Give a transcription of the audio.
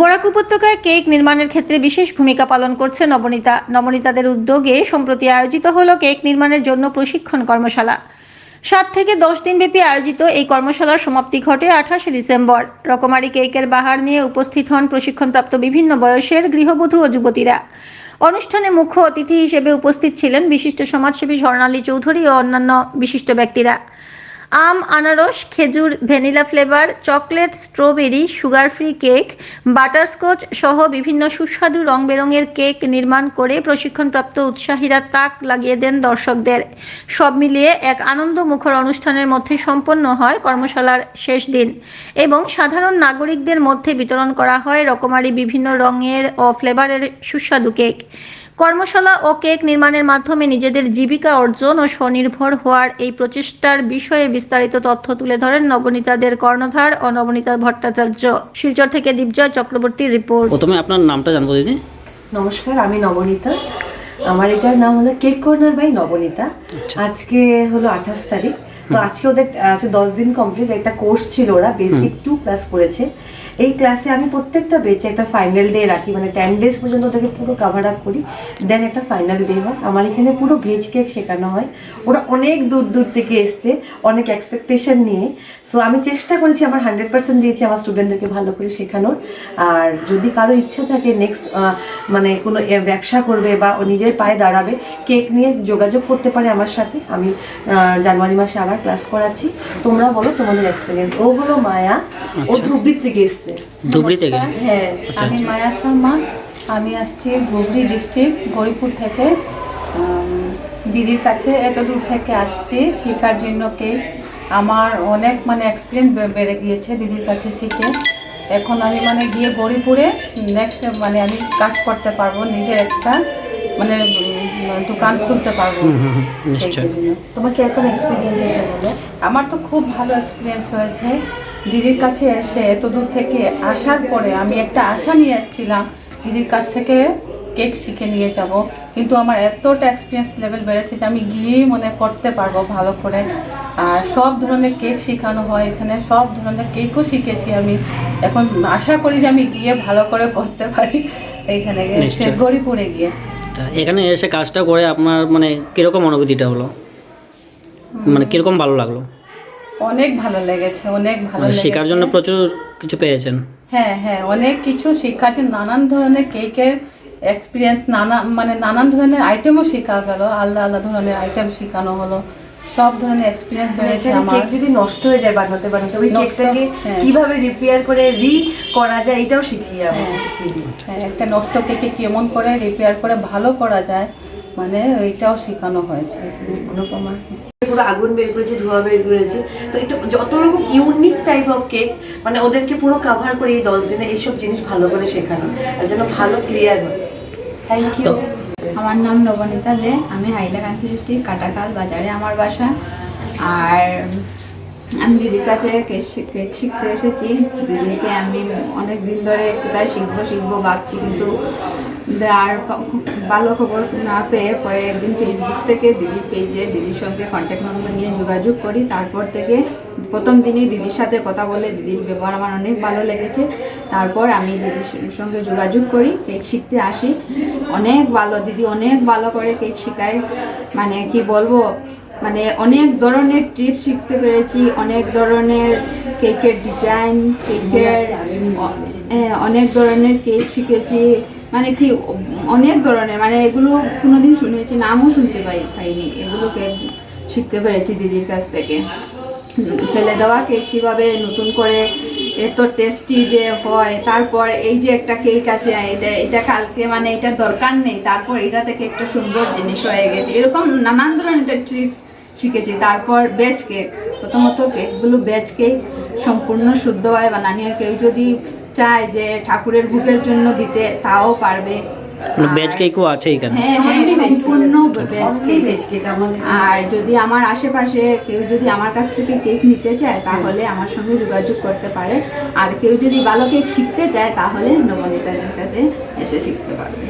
বরাক উপত্যকায় কেক নির্মাণের ক্ষেত্রে বিশেষ ভূমিকা পালন করছে নবনীতা। নবনীতাদের উদ্যোগে সম্প্রতি আয়োজিত হলো কেক নির্মাণের জন্য প্রশিক্ষণ কর্মশালা। সাত থেকে দশ দিনব্যাপী আয়োজিত এই কর্মশালার সমাপ্তি ঘটে আঠাশে ডিসেম্বর। রকমারি কেকের বাহার নিয়ে উপস্থিত হন প্রশিক্ষণপ্রাপ্ত বিভিন্ন বয়সের গৃহবধূ ও যুবতীরা। অনুষ্ঠানে মুখ্য অতিথি হিসেবে উপস্থিত ছিলেন বিশিষ্ট সমাজসেবী স্বর্ণালী চৌধুরী ও অন্যান্য বিশিষ্ট ব্যক্তিরা। আম, আনারস, খেজুর, vanilla flavour, chocolate, strawberry sugar free cake, butterscotch সহ বিভিন্ন সুস্বাদু রং বেরঙের কেক নির্মাণ করে প্রশিক্ষণপ্রাপ্ত উৎসাহীরা তাক লাগিয়ে দেন দর্শকদের। সব মিলিয়ে এক আনন্দমুখর অনুষ্ঠানের মধ্যে সম্পন্ন হয় কর্মশালার শেষ দিন এবং সাধারণ নাগরিকদের মধ্যে বিতরণ করা হয় রকমারি বিভিন্ন রঙের ও ফ্লেভারের সুস্বাদু কেক। কর্মশালা ও কেক নির্মাণের মাধ্যমে নিজেদের জীবিকা অর্জন ও স্বনির্ভর হওয়ার এই প্রচেষ্টার বিষয়ে বিস্তারিত তথ্য তুলে ধরেন নবনীতাদের কর্ণধার ও নবনীতা ভট্টাচার্য। শিলচর থেকে দীপজয় চক্রবর্তীর রিপোর্ট। প্রথমে আপনার নামটা জানব দিদি। নমস্কার আমি নবনীতা। আমার এটার নাম হলো কেক কর্নার বাই নবনীতা। আজকে হলো আঠাশ তারিখ। তো আজকে ওদের আছে দশ দিন কমপ্লিট একটা কোর্স ছিল ওরা বেসিক টু ক্লাস করেছে। এই ক্লাসে আমি প্রত্যেকটা বেচে একটা ফাইনাল ডে রাখি মানে টেন ডেজ পর্যন্ত ওদেরকে পুরো কাভার আপ করি দেন একটা ফাইনাল ডে হয়। আমার এখানে পুরো ভেজ কেক শেখানো হয়। ওরা অনেক দূর দূর থেকে এসছে অনেক এক্সপেকটেশন নিয়ে। সো আমি চেষ্টা করেছি আমার হান্ড্রেড পার্সেন্ট দিয়েছি আমার স্টুডেন্টদেরকে ভালো করে শেখানোর। আর যদি কারও ইচ্ছা থাকে নেক্সট মানে কোনো ব্যবসা করবে বা নিজের পায়ে দাঁড়াবে কেক নিয়ে যোগাযোগ করতে পারে আমার সাথে। আমি জানুয়ারি মাসে আবার ক্লাস করাচ্ছি। তোমরা বলো তোমাদের এক্সপিরিয়েন্স ও হলো মায়া। ও ধুবড়ির থেকে এসছে। ধুবড়ি থেকে? হ্যাঁ আচ্ছা আমি আচ্ছা। মায়া শর্মা। আমি আসছি ধুবড়ি ডিস্ট্রিক্ট গরিপুর থেকে। দিদির কাছে এত দূর থেকে আসছি। শেখার জন্য কে? আমার অনেক মানে এক্সপিরিয়েন্স বেড়ে গিয়েছে দিদির কাছে শিখে। এখন আমি মানে গিয়ে গরিপুরে নেক্সট মানে আমি কাজ করতে পারব নিজের একটা। মানে দোকান খুলতে পারব। তোমার কীরকম এক্সপিরিয়েন্স বলো? আমার তো খুব ভালো এক্সপিরিয়েন্স হয়েছে। দিদির কাছে এসে এত দূর থেকে আসার পরে আমি একটা আশা নিয়ে এসেছিলাম দিদির কাছ থেকে কেক শিখে নিয়ে যাব। কিন্তু আমার এতটা এক্সপিরিয়েন্স লেভেল বেড়েছে যে আমি গিয়েই মনে করতে পারব ভালো করে। আর সব ধরনের কেক শেখানো হয় এখানে সব ধরনের কেকও শিখেছি আমি। এখন আশা করি যে আমি গিয়ে ভালো করে করতে পারি। এইখানে নিশ্চয়ই। গরিপুরে গিয়ে। তা এখানে এসে কাজটা করে আপনার মানে কীরকম অনুভূতিটা হলো? মানে কীরকম ভালো লাগল? অনেক ভালো লেগেছে অনেক ভালো মানে শেখার জন্য প্রচুর কিছু পেয়েছেন? হ্যাঁ হ্যাঁ অনেক কিছু শেখার জন্য নানান ধরনের কেকের এক্সপিরিয়েন্স নানা মানে নানান ধরনের আইটেমও শেখা গেল আলাদা আলাদা ধরনের আইটেম শেখানো হলো। সব ধরনের এক্সপিরিয়েন্স বেড়েছে এখানে আমার। কেক যদি নষ্ট হয়ে যায় বানাতে বানাতে ওই কেকটাকে হ্যাঁ। কীভাবে রিপেয়ার করে রি করা যায় এটাও শিখিয়ে হ্যাঁ। শিখিয়ে দিই। হ্যাঁ, একটা নষ্ট কেকে কেমন করে রিপেয়ার করে ভালো করা যায় মানে এটাও শেখানো হয়েছে। অনুপমা। পুরো আগুন বের করেছে ধোঁয়া বের করেছে। তো এটা যত রকম ইউনিক টাইপ অফ কেক মানে ওদেরকে পুরো কাভার করে এই দশ দিনে এইসব জিনিস ভালো করে শেখানো আর যেন ভালো ক্লিয়ার হয়। থ্যাংক ইউ আমার নাম নবনীতা দে আমি হাইলাকান্দি ডিস্ট্রিক্ট কাটাকাল বাজারে আমার বাসা। আর আমি দিদির কাছে কেক শিখতে এসেছি। দিদিকে আমি অনেক দিন ধরে কোথায় শিখব শিখব ভাবছি, কিন্তু আর ভালো খবর না পেয়ে পরে একদিন ফেসবুক থেকে দিদির পেজে দিদির সঙ্গে কন্ট্যাক্ট নম্বর নিয়ে যোগাযোগ করি। তারপর থেকে প্রথম দিনই দিদির সাথে কথা বলে দিদির ব্যবহার আমার অনেক ভালো লেগেছে। তারপর আমি দিদির সঙ্গে যোগাযোগ করি কেক শিখতে আসি। অনেক ভালো দিদি অনেক ভালো করে কেক শেখায়। মানে কি বলব মানে অনেক ধরনের টিপস শিখতে পেরেছি অনেক ধরনের কেকের ডিজাইন কেকের অনেক ধরনের কেক শিখেছি। মানে কি, অনেক ধরনের মানে এগুলো কোনোদিন শুনেছি নামও শুনতে পাই পাইনি। এগুলোকে শিখতে পেরেছি দিদির কাছ থেকে। ফেলে দেওয়া কেক কীভাবে নতুন করে এত টেস্টি যে হয়, তারপর এই যে একটা কেক আছে, এটা এটা কালকে মানে এটা দরকার নেই, তারপর এটা থেকে একটা সুন্দর জিনিস হয়ে গেছে। এরকম নানান ধরনের ট্রিক্স শিখেছি। তারপর বেচ কেক প্রথমত কেকগুলো বেচ কেক সম্পূর্ণ শুদ্ধভাবে বানানো হয় কেউ যদি চায় যে ঠাকুরের বুকের জন্য দিতে তাও পারবে। মানে আর- কেকও আছে এখানে? হ্যাঁ হ্যাঁ সম্পূর্ণ কেক আর যদি আমার আশেপাশে কেউ যদি আমার কাছ থেকে কেক নিতে চায় তাহলে আমার সঙ্গে যোগাযোগ করতে পারে। আর কেউ যদি ভালো কেক শিখতে চায় তাহলে নবনীতার কাছে এসে শিখতে পারবে।